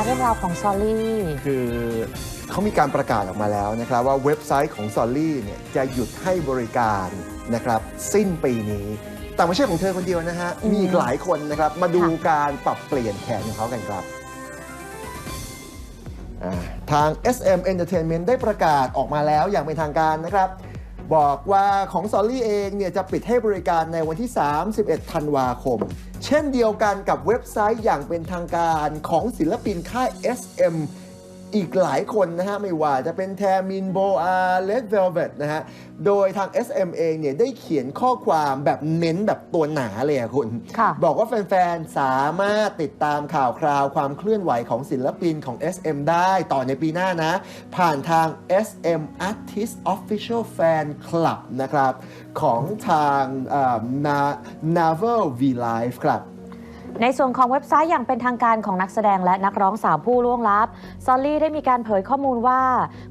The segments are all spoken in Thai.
คะเรื่องราวของซอลลี่ คือเขามีการประกาศออกมาแล้วนะครับว่าเว็บไซต์ของ s o l ลี่เนี่ยจะหยุดให้บริการนะครับสิ้นปีนี้ แต่ไม่ใช่ของเธอคนเดียวนะฮะอืมมีอีกหลายคนนะครับ มาดูค่ะการปรับเปลี่ยนแผนของเขากันครับอ่าทาง SM Entertainment ได้ประกาศออกมาแล้วอย่างเป็นทางการนะครับ บอกว่าของซอลลี่เองเนี่ยจะปิดให้บริการในวันที่ 31 ธันวาคม เช่นเดียวกันกับเว็บไซต์อย่างเป็นทางการของศิลปินค่าย SM อีกหลายคนนะฮะไม่ว่าจะเป็นแทมินโบอาเลดเวลเวตนะฮะโดยทาง SM เองเนี่ยได้เขียนข้อความแบบเน้นแบบตัวหนาเลยอะคุณค่ะบอกว่าแฟนๆ สามารถติดตามข่าวคราวความเคลื่อนไหวของศิลปินของ SM ได้ต่อในปีหน้านะ ผ่านทาง SM Artist Official Fan Club นะครับ ของทางอ่า Na- Navel V Live ครับ ในส่วนของเว็บไซต์อย่างเป็นทางการของนักแสดงและนักร้องสาวผู้ล่วงลับ ซอลลี่ได้มีการเผยข้อมูลว่า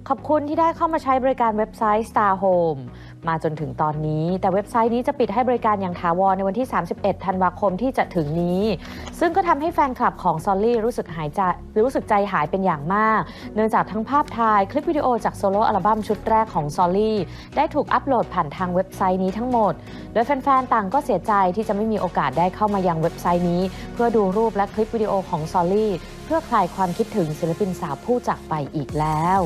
ขอบคุณที่ได้เข้ามาใช้บริการเว็บไซต์ Star Home มาจนถึงตอนนี้ แต่เว็บไซต์นี้จะปิดให้บริการอย่างถาวรในวันที่ 31 ธันวาคมที่จะถึงนี้ ซึ่งก็ทำให้แฟนคลับของซอลลี่รู้สึกหายใจรู้สึกใจหายเป็นอย่างมาก เนื่องจากทั้งภาพถ่ายคลิปวิดีโอจากโซโล่อัลบั้มชุดแรกของซอลลี่ได้ถูกอัปโหลดผ่านทางเว็บไซต์นี้ทั้งหมด โดยแฟนๆต่างก็เสียใจที่จะไม่มีโอกาสได้เข้ามายังเว็บไซต์นี้ เพื่อดูรูปและคลิปวิดีโอของซอลลี่เพื่อคลายความคิดถึงศิลปินสาวผู้จากไปอีกแล้ว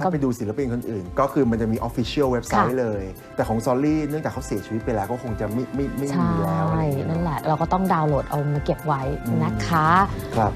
ถ้าไปดูศิลปินคนอื่น ก็คือมันจะมี Official เว็บไซต์ค่ะเลย แต่ของ s o l ลี่เนื่องจากเขาเสียชีวิตไปแล้วก็คงจะไม่ไม่ไม่ใช่มีแล้วอะไรอย่างเงี้ยนั่นแหละ เราก็ต้องดาวน์โหลดเอามาเก็บไว้นะคะ ครับ